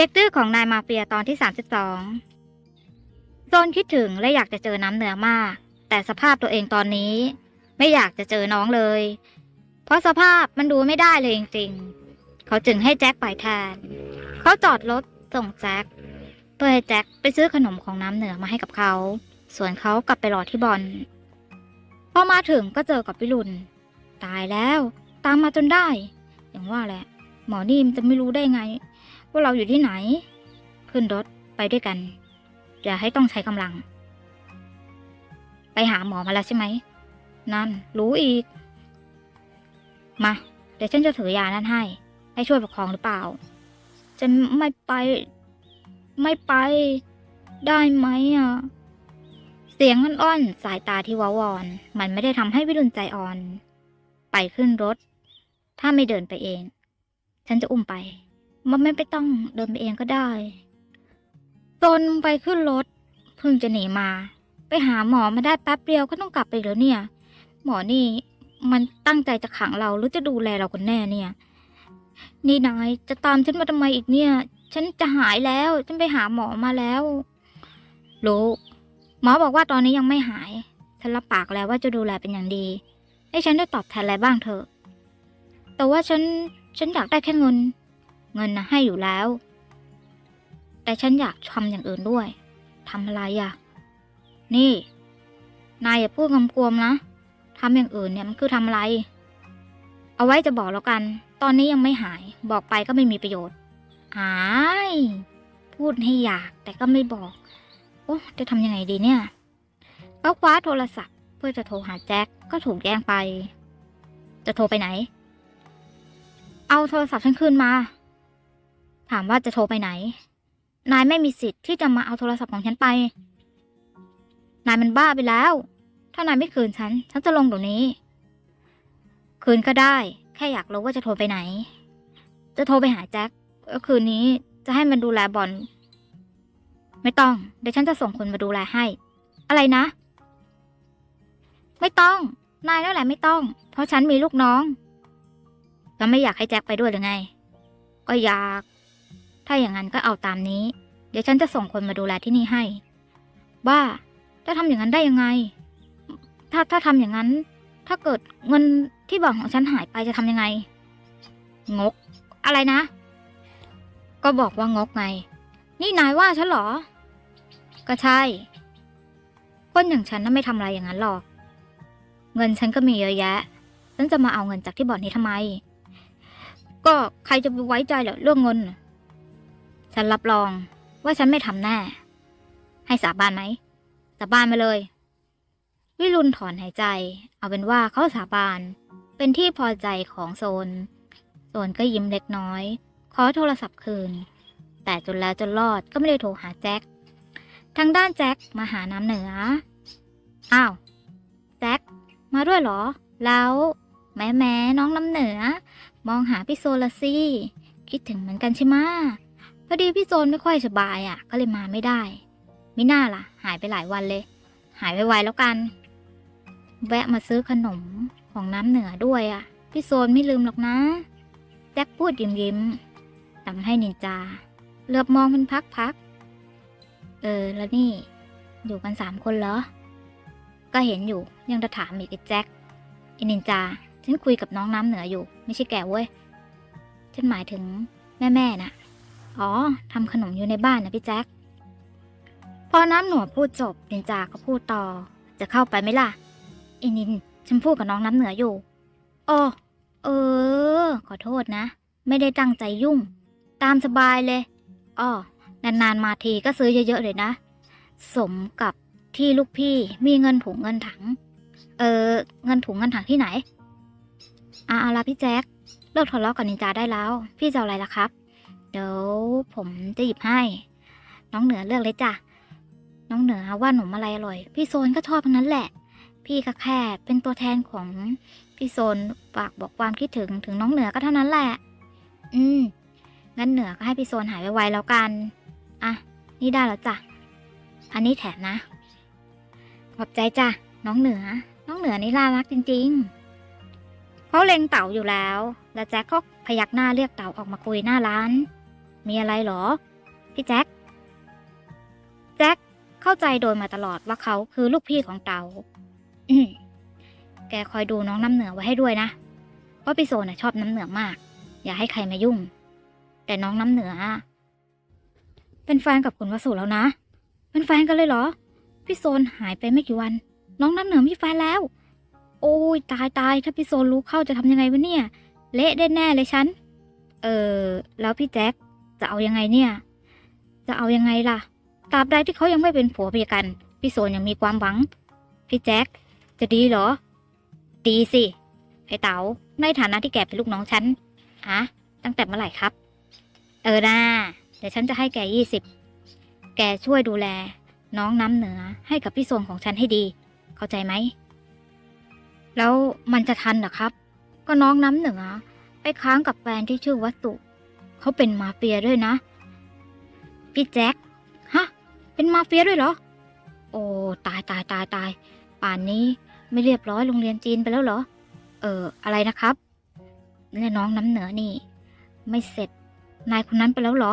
เด็กดื้อของนายมาเฟียตอนที่ 32โซนคิดถึงและอยากจะเจอน้ำเหนือมาก แต่สภาพตัวเองตอนนี้ ไม่อยากจะเจอน้องเลย เพราะสภาพมันดูไม่ได้เลยจริงๆ เขาจึงให้แจ็คไปแทน เขาจอดรถส่งแจ็คเพื่อให้แจ็คไปซื้อขนมของน้ำเหนือมาให้กับเขา ส่วนเขากลับไปรอที่บอลพอมาถึงก็เจอกับพี่ลุนตายแล้ว ตามมาจนได้ อย่างว่าแหละ หมอนี่มนจะไม่รู้ได้ไง ว่าเราอยู่ที่ไหน ขึ้นรถไปด้วยกัน อย่าให้ต้องใช้กำลัง ไปหาหมอมาแล้วใช่ไหม นั่น รู้อีก มา เดี๋ยวฉันจะถือยานั่นให้ ให้ช่วยประคองหรือเปล่า จะไม่ไป ไม่ไป ได้ไหมอะ เสียงอ่อนๆสายตาที่วาวอน มันไม่ได้ทำให้วิรุณใจอ่อน ไปขึ้นรถ ถ้าไม่เดินไปเอง ฉันจะอุ้มไป มันไม่ไปต้องเดินไปเองก็ได้ตนไปขึ้นรถเพิ่งจะหนีมา ไปหาหมอมาได้แป๊บเดียวก็ต้องกลับไปแล้วเนี่ย หมอนี่มันตั้งใจจะขังเราหรือจะดูแลเรากันแน่เนี่ย นี่นายจะตามฉันมาทำไมอีกเนี่ย ฉันจะหายแล้ว ฉันไปหาหมอมาแล้วรู้หมอบอกว่าตอนนี้ยังไม่หาย ฉันรับปากแล้วว่าจะดูแลเป็นอย่างดี ให้ฉันได้ตอบแทนอะไรบ้างเถอะ แต่ว่าฉัน ฉันอยากได้แค่เงิน เงินนะให้อยู่แล้ว แต่ฉันอยากทำอย่างอื่นด้วยทำอะไรอะ่ะนี่ นายอย่าพูดคำกวมนะทำอย่างอื่นเนี่ยมันคือทำอะไร เอาไว้จะบอกแล้วกัน ตอนนี้ยังไม่หาย บอกไปก็ไม่มีประโยชน์หายพูดให้อยากแต่ก็ไม่บอก โอ้จะทำยังไงดีเนี่ยก็คว้าโทรศัพท์ เพื่อจะโทรหาแจ็คก็ถูกแย่งไป จะโทรไปไหน เอาโทรศัพท์ฉันคืนมา ถามว่าจะโทรไปไหน นายไม่มีสิทธิ์ที่จะมาเอาโทรศัพท์ของฉันไป นายมันบ้าไปแล้ว ถ้านายไม่คืนฉัน ฉันจะลงเดี๋ยวนี้ คืนก็ได้ แค่อยากรู้ว่าจะโทรไปไหน จะโทรไปหาแจ็คแล้วคืนนี้จะให้มันดูแลบอลไม่ต้อง เดี๋ยวฉันจะส่งคนมาดูแลให้ อะไรนะ ไม่ต้อง นายนั่นแหละไม่ต้อง เพราะฉันมีลูกน้อง แล้วไม่อยากให้แจ็คไปด้วยหรือไง ก็อยาก ถ้าอย่างนั้นก็เอาตามนี้ เดี๋ยวฉันจะส่งคนมาดูแลที่นี่ให้บ้าจะทำอย่างนั้นได้ยังไง ถ้าถ้าทำอย่างนั้น ถ้าเกิดเงินที่บอกของฉันหายไปจะทำยังไง งก อะไรนะ ก็บอกว่างกไง นี่นายว่าฉันหรอ ก็ใช่ คนอย่างฉันน่ะไม่ทำอะไรอย่างนั้นหรอก เงินฉันก็มีเยอะแยะ ฉันจะมาเอาเงินจากที่บ่อนนี้ทำไม ก็ใครจะไปไว้ใจเหรอเรื่องเงิน ฉันรับรองว่าฉันไม่ทำแน่ ให้สาบานไหม สาบานมาเลย วิรุณถอนหายใจ เอาเป็นว่าเขาสาบาน เป็นที่พอใจของโซน โซนก็ยิ้มเล็กน้อย ขอโทรศัพท์คืน แต่จนแล้วจนรอดก็ไม่ได้โทรหาแจ็ค ทางด้านแจ็คมาหาน้ำเหนือ อ้าว แจ็ค มาด้วยเหรอ แล้ว แม่แม่น้องน้ำเหนือ มองหาพี่โซละสิคิดถึงเหมือนกันใช่ไหมพอดีพี่โซนไม่ค่อยสบายอะ่ะ ก็เลยมาไม่ได้ ไมิน่าล่ะ หายไปหลายวันเลย หายไวๆแล้วกัน แวะมาซื้อขนมของน้ำเหนือด้วยอะ่ะ พี่โซนไม่ลืมหรอกนะ แจ็คพูดยิ้มยิ้มทำให้นินจาเหลือบมองมันพักๆเออแล้วนี่ อยู่กันสามคนเหรอ ก็เห็นอยู่ยังจะถามอีกไอ้แจ็คไอ้นินจา ฉันคุยกับน้องน้ำเหนืออยู่ ไม่ใช่แกเว้ย ฉันหมายถึงแม่แม่น่ะ อ๋อทำขนมอยู่ในบ้านนะพี่แจ็ค พอน้ำหนวดพูดจบนินจาก็พูดต่อ จะเข้าไปไหมล่ะไอ้นิน ฉันพูดกับน้องน้ำเหนืออยู่อ๋อเออ ขอโทษนะ ไม่ได้ตั้งใจยุ่ง ตามสบายเลยอ้อนานๆมาทีก็ซื้อเยอะๆเลยนะ สมกับที่ลูกพี่มีเงินถุงเงินถัง เออ เงินถุงเงินถังที่ไหน อะเอาละพี่แจ็คเลิกทะเลาะกับนินจาได้แล้ว พี่จะเอาอะไรล่ะครับ เดี๋ยวผมจะหยิบให้ น้องเหนือเลือกเลยจ้ะ น้องเหนือว่าหนมอะไรอร่อย พี่โซนก็ชอบทั้งนั้นแหละ พี่ก็แค่เป็นตัวแทนของพี่โซนฝากบอกความคิดถึงถึงน้องเหนือก็เท่านั้นแหละ อืม งั้นเหนือก็ให้พี่โซนหายไวๆแล้วกัน อะ นี่ได้แล้วจ้ะ อันนี้แถมนะ ขอบใจจ้ะ น้องเหนือ น้องเหนือนี่น่ารักจริง ๆ เขาเล็งเต่าอยู่แล้ว แล้วแจ็คก็พยักหน้าเรียกเต่าออกมาคุยหน้าร้าน มีอะไรเหรอ พี่แจ็ค แจ็คเข้าใจโดยมาตลอดว่าเขาคือลูกพี่ของเตาอืมแกคอยดูน้องน้ำเหนือไว้ให้ด้วยนะ เพราะพี่โซน่ะชอบน้ำเหนือมาก อย่าให้ใครมายุ่ง แต่น้องน้ำเหนือ เป็นแฟนกับคุณวสุแล้วนะ เป็นแฟนกันเลยเหรอ พี่โซนหายไปไม่กี่วัน น้องน้ำเหนือมีแฟนแล้ว โอ้ยตายตายถ้าพี่โซนรู้เข้าจะทำยังไงวะเนี่ย เละได้แน่เลยฉัน เออแล้วพี่แจ็คจะเอายังไงเนี่ย จะเอายังไงล่ะตราบใดที่เขายังไม่เป็นผัวเมียกัน พี่โซนยังมีความหวัง พี่แจ็คจะดีเหรอ ดีสิไอเต๋าในฐานะที่แกเป็นลูกน้องฉันฮะตั้งแต่เมื่อไหร่ครับ เออนะเดี๋ยวฉันจะให้แกยี่สิบแกช่วยดูแล น้องน้ำเหนือให้กับพี่โซนของฉันให้ดี เข้าใจไหม แล้วมันจะทันเหรอครับ ก็น้องน้ำเหนือไปค้างกับแฟนที่ชื่อวัตตุเขาเป็นมาเฟียด้วยนะ พี่แจ็คฮะ เป็นมาเฟียด้วยเหรอ โอ้ตายตายตายตายป่านนี้ไม่เรียบร้อยโรงเรียนจีนไปแล้วเหรอ เอออะไรนะครับเนี่ยน้องน้ำเหนือนี่ ไม่เสร็จ นายคนนั้นไปแล้วเหรอ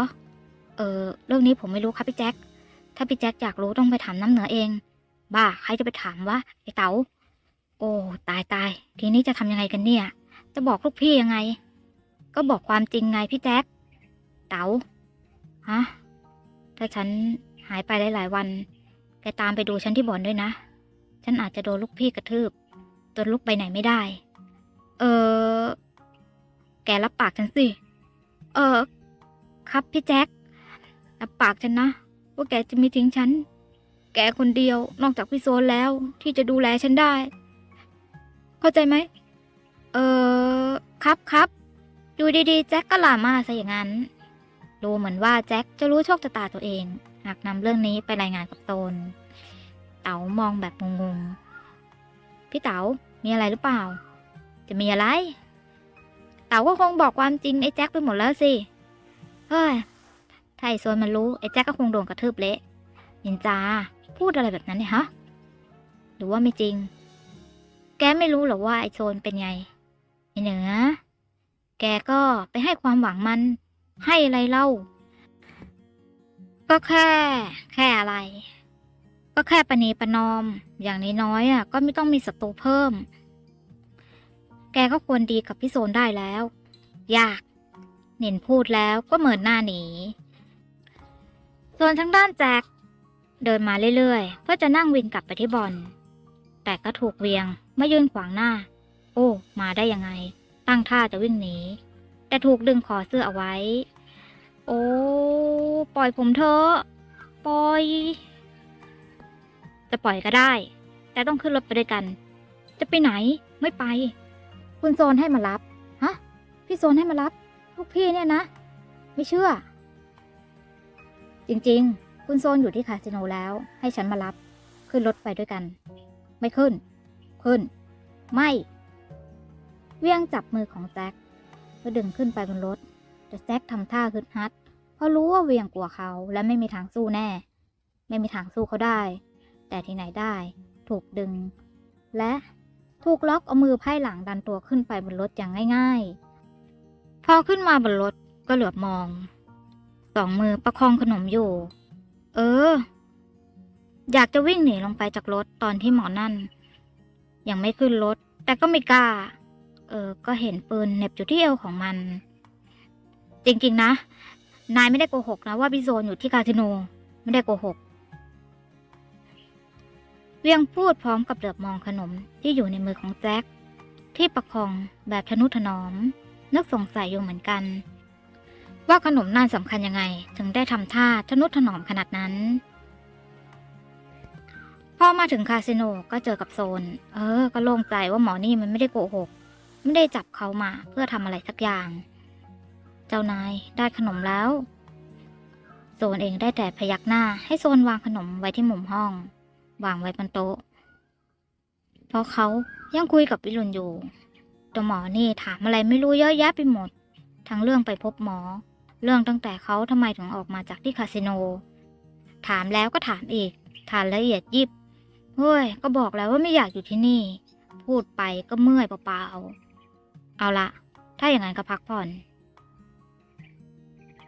เออเรื่องนี้ผมไม่รู้ครับพี่แจ็คถ้าพี่แจ็คอยากรู้ต้องไปถามน้ำเหนือเอง บ้าใครจะไปถามวะไอ้เต๋า โอ้ตายตายทีนี้จะทำยังไงกันเนี่ย จะบอกลูกพี่ยังไง ก็บอกความจริงไงพี่แจ็คเต๋าฮะถ้าฉันหายไปหลายๆวัน แกตามไปดูฉันที่บ่อนด้วยนะ ฉันอาจจะโดนลูกพี่กระทืบจนลุกไปไหนไม่ได้ เออ แกรับปากฉันสิ เออ ครับพี่แจ็ครับปากฉันนะ ว่าแกจะไม่ทิ้งฉัน แกคนเดียวนอกจากพี่โซนแล้วที่จะดูแลฉันได้ เข้าใจไหม เออครับครับดูดีๆ แจ็คก็ลามาซะอย่างนั้น ดูเหมือนว่าแจ็คจะรู้โชคชะตาตัวเอง หากนำเรื่องนี้ไปรายงานกับโซนเต๋ามองแบบงงๆ พี่เต๋า มีอะไรหรือเปล่า จะมีอะไร เต๋าก็คงบอกความจริงไอ้แจ็คไปหมดแล้วสิ เฮ้ย ถ้าไอ้โซนมันรู้ไอ้แจ็คก็คงโดนกระทืบเละยินจา พูดอะไรแบบนั้นเนี่ยฮะ หรือว่าไม่จริง แกไม่รู้หรอว่าไอ้โซนเป็นไงไอเหนือ แกก็ไปให้ความหวังมัน ให้อะไรเล่า ก็แค่ แค่อะไร ก็แค่ปณีประนอม อย่างน้อยๆอะ ก็ไม่ต้องมีศัตรูเพิ่ม แกก็ควรดีกับพี่โซนได้แล้ว ยาก เน่นพูดแล้วก็เหมือนหน้าหนี ส่วนทางด้านแจ็คเดินมาเรื่อยๆ เพื่อจะนั่งวินกลับไปที่บอลแต่ก็ถูกเวียง มายืนขวางหน้า โอ้ มาได้ยังไง ตั้งท่าจะวิ่งหนี แต่ถูกดึงคอเสื้อเอาไว้ โอ้ ปล่อยผมเถอะ ปล่อย จะปล่อยก็ได้ แต่ต้องขึ้นรถไปด้วยกัน จะไปไหน ไม่ไป คุณโซนให้มารับ ฮะ พี่โซนให้มารับ ลูกพี่เนี่ยนะ ไม่เชื่อ จริงๆ คุณโซนอยู่ที่คาสิโนแล้ว ให้ฉันมารับ ขึ้นรถไปด้วยกัน ไม่ขึ้น ขึ้น ไม่เวียงจับมือของแจ็คเพื่อดึงขึ้นไปบนรถ แต่แจ็คทำท่าฮึดฮัด เพราะรู้ว่าเวียงกลัวเขาและไม่มีทางสู้แน่ ไม่มีทางสู้เขาได้ แต่ที่ไหนได้ ถูกดึง และถูกล็อกเอามือไพ่หลังดันตัวขึ้นไปบนรถอย่างง่ายๆ พอขึ้นมาบนรถก็เหลือบมอง สองมือประคองขนมอยู่ เออ อยากจะวิ่งหนีลงไปจากรถตอนที่หมอนั่น ยังไม่ขึ้นรถ แต่ก็ไม่กล้า เออ ก็เห็นปืนเหน็บอยู่ที่เอวของมัน จริงๆนะ นายไม่ได้โกหกนะว่าพี่โซนอยู่ที่คาสิโน ไม่ได้โกหก เวียงพูดพร้อมกับเหลือบมองขนมที่อยู่ในมือของแจ็คที่ประคองแบบทนุถนอม นึกสงสัยอยู่เหมือนกัน ว่าขนมนั่นสำคัญยังไง ถึงได้ทำท่าทนุถนอมขนาดนั้น พอมาถึงคาสิโนก็เจอกับโซน เออ ก็โล่งใจว่าหมอนี่มันไม่ได้โกหก ไม่ได้จับเขามาเพื่อทำอะไรสักอย่าง เจ้านายได้ขนมแล้ว โซนเองได้แต่พยักหน้า ให้โซนวางขนมไว้ที่มุมห้อง วางไว้บนโต๊ะ เพราะเขายังคุยกับวิรุณอยู่ ตัวหมอนี่ถามอะไรไม่รู้เยอะแยะไปหมด ทั้งเรื่องไปพบหมอ เรื่องตั้งแต่เขาทำไมถึงออกมาจากที่คาสิโน ถามแล้วก็ถามอีก ถามละเอียดยิบ เฮ้ย ก็บอกแล้วว่าไม่อยากอยู่ที่นี่ พูดไปก็เมื่อยเปล่าๆ เอาละ ถ้าอย่างนั้นก็พักผ่อน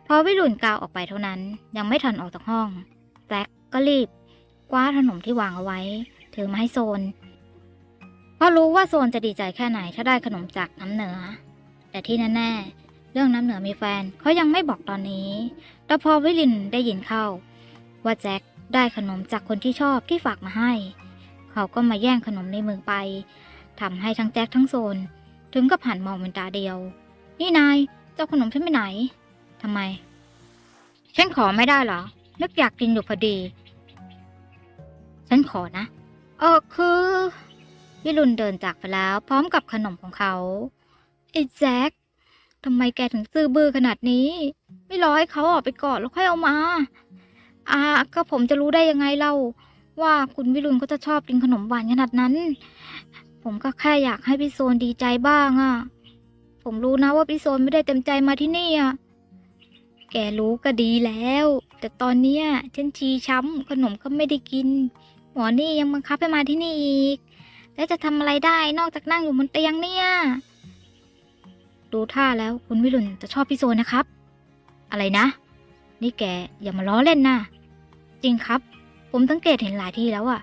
พอวิรุณกาวออกไปเท่านั้น ยังไม่ทันออกจากห้องแจ็คก็รีบคว้าขนมที่วางเอาไว้ ถือมาให้โซน เพราะรู้ว่าโซนจะดีใจแค่ไหนถ้าได้ขนมจากน้ำเหนือ แต่ที่แน่ๆ เรื่องน้ำเหนือมีแฟนเขายังไม่บอกตอนนี้ แต่พอวิลินได้ยินเข้า ว่าแจ็ค ได้ขนมจากคนที่ชอบที่ฝากมาให้ เขาก็มาแย่งขนมในมือไปทำให้ทั้งแจ็คทั้งโซน ถึงกับหันมองเป็นตาเดียว นี่นายเจ้าขนมฉันไปไหนทำไม ฉันขอไม่ได้เหรอ นึกอยากกินอยู่พอดี ฉันขอนะ เออคือวิรุณเดินจากไปแล้ว พร้อมกับขนมของเขาไอ้แจ็คทำไมแกถึงซื่อบื้อขนาดนี้ ไม่รอให้เขาออกไปก่อนแล้วค่อยเอามา อาก็ผมจะรู้ได้ยังไงเล่า ว่าคุณวิรุณเขาจะชอบกินขนมหวานขนาดนั้น ผมก็แค่อยากให้พี่โซนดีใจบ้างอะผมรู้นะว่าพี่โซนไม่ได้เต็มใจมาที่นี่อะแกรู้ก็ดีแล้ว แต่ตอนเนี้ยฉันชีช้ำขนมก็ไม่ได้กิน หมอนี่ยังบังคับให้มาที่นี่อีก แล้วจะทำอะไรได้นอกจากนั่งอยู่บนเตียงเนี่ยดูท่าแล้วคุณวิรุณจะชอบพี่โซนนะครับ อะไรนะ นี่แกอย่ามาล้อเล่นนะ จริงครับ ผมสังเกตเห็นหลายทีแล้วอะ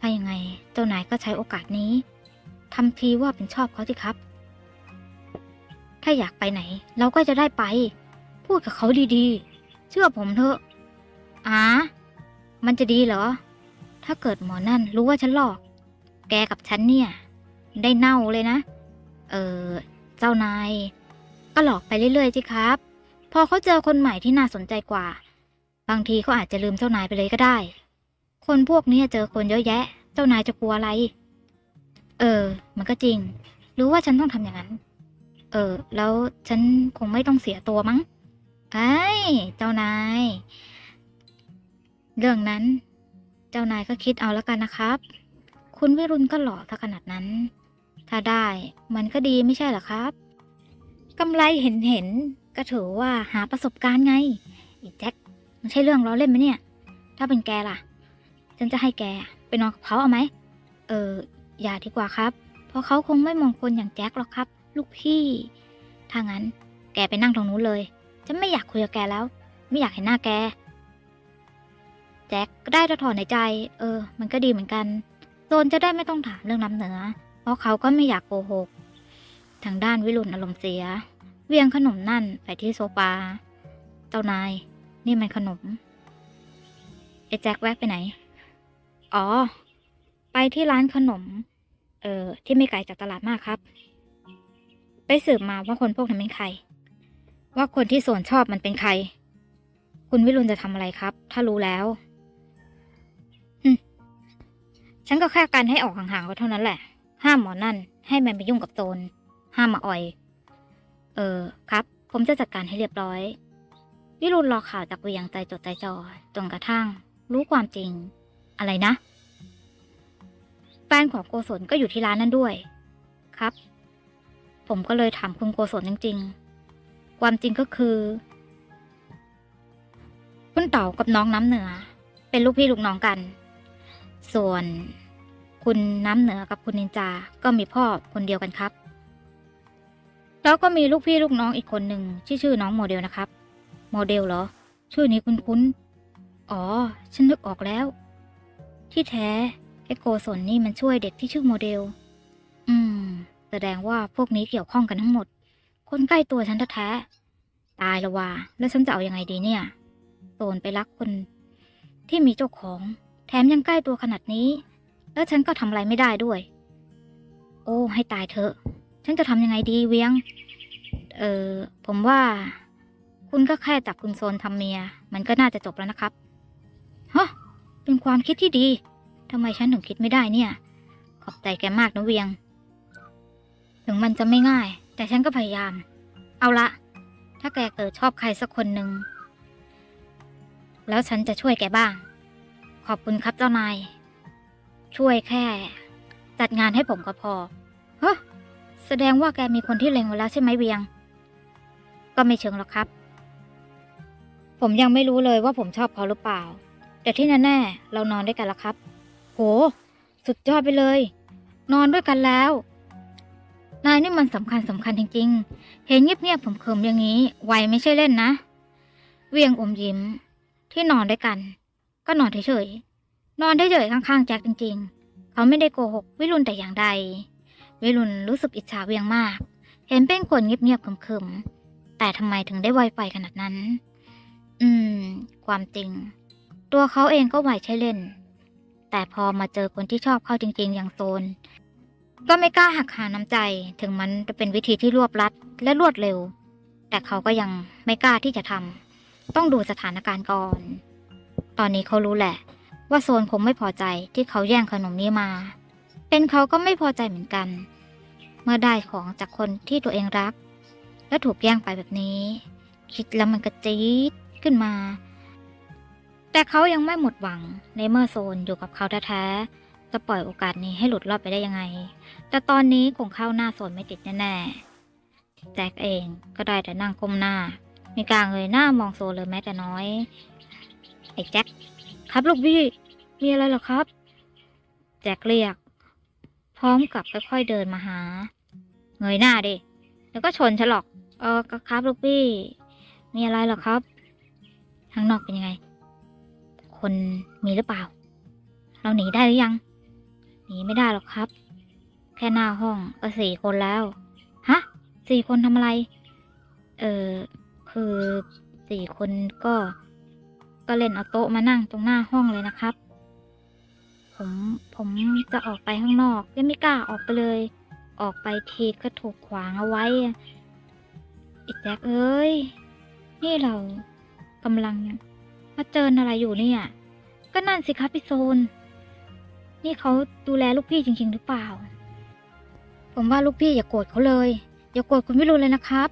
ถ้ายังไงเจ้านายก็ใช้โอกาสนี้ทำทีว่าเป็นชอบเขาสิครับ ถ้าอยากไปไหน เราก็จะได้ไป พูดกับเขาดีๆ เชื่อผมเถอะอ๋ามันจะดีเหรอ ถ้าเกิดหมอนั่นรู้ว่าฉันหลอก แกกับฉันเนี่ย ได้เน่าเลยนะ เออ เจ้านาย ก็หลอกไปเรื่อยๆสิครับ พอเขาเจอคนใหม่ที่น่าสนใจกว่า บางทีเขาอาจจะลืมเจ้านายไปเลยก็ได้ คนพวกนี้เจอคนเยอะแยะ เจ้านายจะกลัวอะไร เออ มันก็จริง รู้ว่าฉันต้องทำอย่างนั้น เออ แล้วฉันคงไม่ต้องเสียตัวมั้งไอ้ยเจ้านาย เรื่องนั้น เจ้านายก็คิดเอาแล้วกันนะครับ คุณวิรุณก็หล่อถ้าขนาดนั้น ถ้าได้มันก็ดีไม่ใช่หรอครับกำไรเห็นเห็นก็ถือว่าหาประสบการณ์ไง อีแจ็ค มันใช่เรื่องล้อเล่นไหมเนี่ย ถ้าเป็นแกล่ะ ฉันจะให้แกไปนอนกับเขาเอาไหม เออ อย่าดีกว่าครับ เพราะเขาคงไม่มองคนอย่างแจ็คหรอกครับ ลูกพี่ ถ้างั้น แกไปนั่งตรงนู้นเลย ฉันไม่อยากคุยกับแกแล้ว ไม่อยากเห็นหน้าแก แจ็คก็ได้แต่ถอนในใจ เออ มันก็ดีเหมือนกันโซนจะได้ไม่ต้องถามเรื่องน้ำเหนือ เพราะเขาก็ไม่อยากโกหก ทางด้านวิรุณอารมณ์เสีย เวียงขนมนั่นไปที่โซฟา เจ้านาย นี่มันขนม ไอ้แจ็คแวกไปไหน อ๋อ ไปที่ร้านขนม เอ่อ ที่ไม่ไกลจากตลาดมากครับ ไปสืบมาว่าคนพวกนั้นเป็นใคร ว่าคนที่โซนชอบมันเป็นใคร คุณวิรุณจะทำอะไรครับ ถ้ารู้แล้วหึฉันก็แค่การให้ออกห่างๆเขาเท่านั้นแหละ ห้ามหมอนั่น ให้มันไปยุ่งกับโซนห้ามมาอ่อย เออ ครับ ผมจะจัดการให้เรียบร้อย วิรุณรอข่าวจากเวียงใจจดใจจ่อจนกระทั่ง รู้ความจริง อะไรนะแฟนของโกศลก็อยู่ที่ร้านนั้นด้วย ครับ ผมก็เลยถามคุณโกศลจริงๆ ความจริงก็คือ คุณเต๋ากับน้องน้ำเหนือ เป็นลูกพี่ลูกน้องกัน ส่วนคุณน้ำเหนือกับคุณนินจา ก็มีพ่อคนเดียวกันครับ แล้วก็มีลูกพี่ลูกน้องอีกคนหนึ่งที่ชื่อน้องโมเดลนะครับ โมเดลเหรอ ชื่อนี้คุ้นๆ อ๋อ ฉันนึกออกแล้ว ที่แท้ไอโกศลนี่มันช่วยเด็กที่ชื่อโมเดล อืม แสดงว่าพวกนี้เกี่ยวข้องกันทั้งหมด คนใกล้ตัวฉันแท้ๆตายละว่า แล้วฉันจะเอาอยัางไงดีเนี่ยโซนไปรักคนที่มีเจ้าของ แถมยังใกล้ตัวขนาดนี้ แล้วฉันก็ทำอะไรไม่ได้ด้วย โอ้ ให้ตายเถอะ ฉันจะทำยังไงดีเวียง เออผมว่า คุณก็แค่จับคุณโซนทำเมีย มันก็น่าจะจบแล้วนะครับฮะเป็นความคิดที่ดีทำไมฉันถึงคิดไม่ได้เนี่ย ขอบใจแกมากนะเวียง ถึงมันจะไม่ง่าย แต่ฉันก็พยายาม เอาละ ถ้าแกเกิดชอบใครสักคนหนึ่ง แล้วฉันจะช่วยแกบ้าง ขอบคุณครับเจ้านาย ช่วยแค่ จัดงานให้ผมก็พอ เฮ้แสดงว่าแกมีคนที่เล็งไว้แล้วใช่ไหมเวียง ก็ไม่เชิงหรอกครับ ผมยังไม่รู้เลยว่าผมชอบเขาหรือเปล่า แต่ที่แน่ๆเรานอนด้วยกันแล้วครับ โห สุดยอดไปเลย นอนด้วยกันแล้ว นายนี่มันสำคัญสำคัญจริงๆ เห็นเงียบๆผมเขิมอย่างนี้ไวไม่ใช่เล่นนะ เวียงอมยิ้ม ที่นอนด้วยกัน ก็นอนเฉยๆ นอนเฉยๆข้างๆแจ็คจริง ๆ เขาไม่ได้โกหกวิรุณแต่อย่างใด วิรุณรู้สึกอิจฉาเวียงมาก เห็นเป็นคนเงียบๆเขึมๆแต่ทำไมถึงได้ไวไฟขนาดนั้น อืม ความจริง ตัวเขาเองก็ไหวใช้เล่น แต่พอมาเจอคนที่ชอบเขาจริง ๆ อย่างโซน ก็ไม่กล้าหักหาน้ำใจ ถึงมันจะเป็นวิธีที่รวบรัดและรวดเร็ว แต่เขาก็ยังไม่กล้าที่จะทำต้องดูสถานการณ์ก่อน ตอนนี้เขารู้แหละ ว่าโซนคงไม่พอใจที่เขาแย่งขนมนี้มา เป็นเขาก็ไม่พอใจเหมือนกัน เมื่อได้ของจากคนที่ตัวเองรัก และถูกแย่งไปแบบนี้ คิดแล้วมันก็จี๊ด ขึ้นมา แต่เขายังไม่หมดหวังในเมื่อโซนอยู่กับเขาแท้ๆจะปล่อยโอกาสนี้ให้หลุดรอดไปได้ยังไง แต่ตอนนี้คงเข้าหน้าโซนไม่ติดแน่ๆแจ็คเองก็ได้แต่นั่งก้มหน้าไม่กล้าเงยหน้ามองโซนเลยแม้แต่น้อย ไอ้แจ็คครับลูกพี่ มีอะไรหรอครับ แจ็คเรียก พร้อมกับค่อยๆเดินมาหา เงยหน้าดิแล้วก็ชนฉลอก เออครับลูกพี่ มีอะไรหรอครับ ข้างนอกเป็นยังไง คนมีหรือเปล่า เราหนีได้หรือยัง หนีไม่ได้หรอกครับ แค่หน้าห้องก็สี่คนแล้วฮะสี่คนทำอะไร เออคือสี่คนก็ ก็เล่นเอาโต๊ะมานั่งตรงหน้าห้องเลยนะครับ ผมผมจะออกไปข้างนอกยังไม่กล้าออกไปเลย ออกไปทีก็ถูกขวางเอาไว้อะอีกแจ็คเอ้ย นี่เรา กำลังมาเจออะไรอยู่เนี่ย ก็นั่นสิครับพี่โซน นี่เขาดูแลลูกพี่จริง ๆ หรือเปล่า ผมว่าลูกพี่อย่าโกรธเขาเลย อย่าโกรธคุณวิรุณเลยนะครับ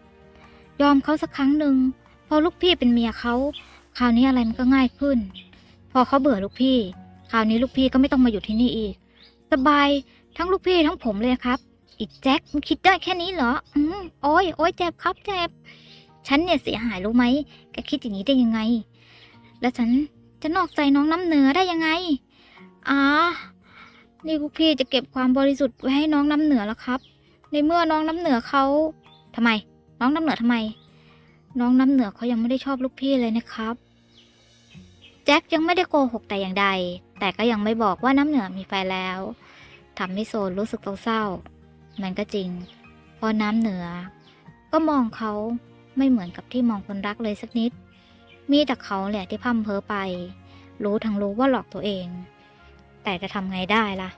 ยอมเขาสักครั้งหนึ่งพอลูกพี่เป็นเมียเขา คราวนี้อะไรมันก็ง่ายขึ้น พอเขาเบื่อลูกพี่ คราวนี้ลูกพี่ก็ไม่ต้องมาอยู่ที่นี่อีก สบายทั้งลูกพี่ทั้งผมเลยครับอีกแจ็คมันคิดได้แค่นี้เหรออืมโอ้ยโอ้ยเจ็บครับเจ็บ ฉันเนี่ยเสียหายรู้ไหมแกคิดอย่างนี้ได้ยังไง แล้วฉันจะนอกใจน้องน้ำเหนือได้ยังไงอ่านี่ลูกพี่จะเก็บความบริสุทธิ์ไว้ให้น้องน้ำเหนือแล้วครับ ในเมื่อน้องน้ำเหนือเขาทำไม น้องน้ำเหนือทำไม น้องน้ำเหนือเขายังไม่ได้ชอบลูกพี่เลยนะครับ แจ็คยังไม่ได้โกหกแต่อย่างใด แต่ก็ยังไม่บอกว่าน้ำเหนือมีแฟนแล้วทำให้โซนรู้สึกเศร้าๆมันก็จริงพราะน้ำเหนือ ก็มองเขา ไม่เหมือนกับที่มองคนรักเลยสักนิด มีแต่เขาแหละที่พัมเพ้อไป รู้ทั้งรู้ว่าหลอกตัวเอง แต่จะทำไงได้ล่ะ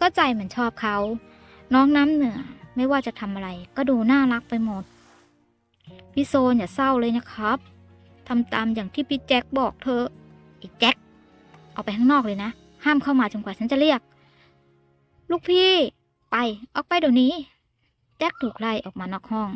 ก็ใจเหมือนชอบเขา น้องน้ำเหนือไม่ว่าจะทำอะไรก็ดูน่ารักไปหมด พี่โซนอย่าเศร้าเลยนะครับทำตามอย่างที่พี่แจ็คบอกเธอะอีแจ็คเอาไปข้างนอกเลยนะ ห้ามเข้ามาจนกว่าฉันจะเรียก ลูกพี่ ไป ออกไปเดี๋ยวนี้ แจ็คถูกไล่ออกมานอกห้อง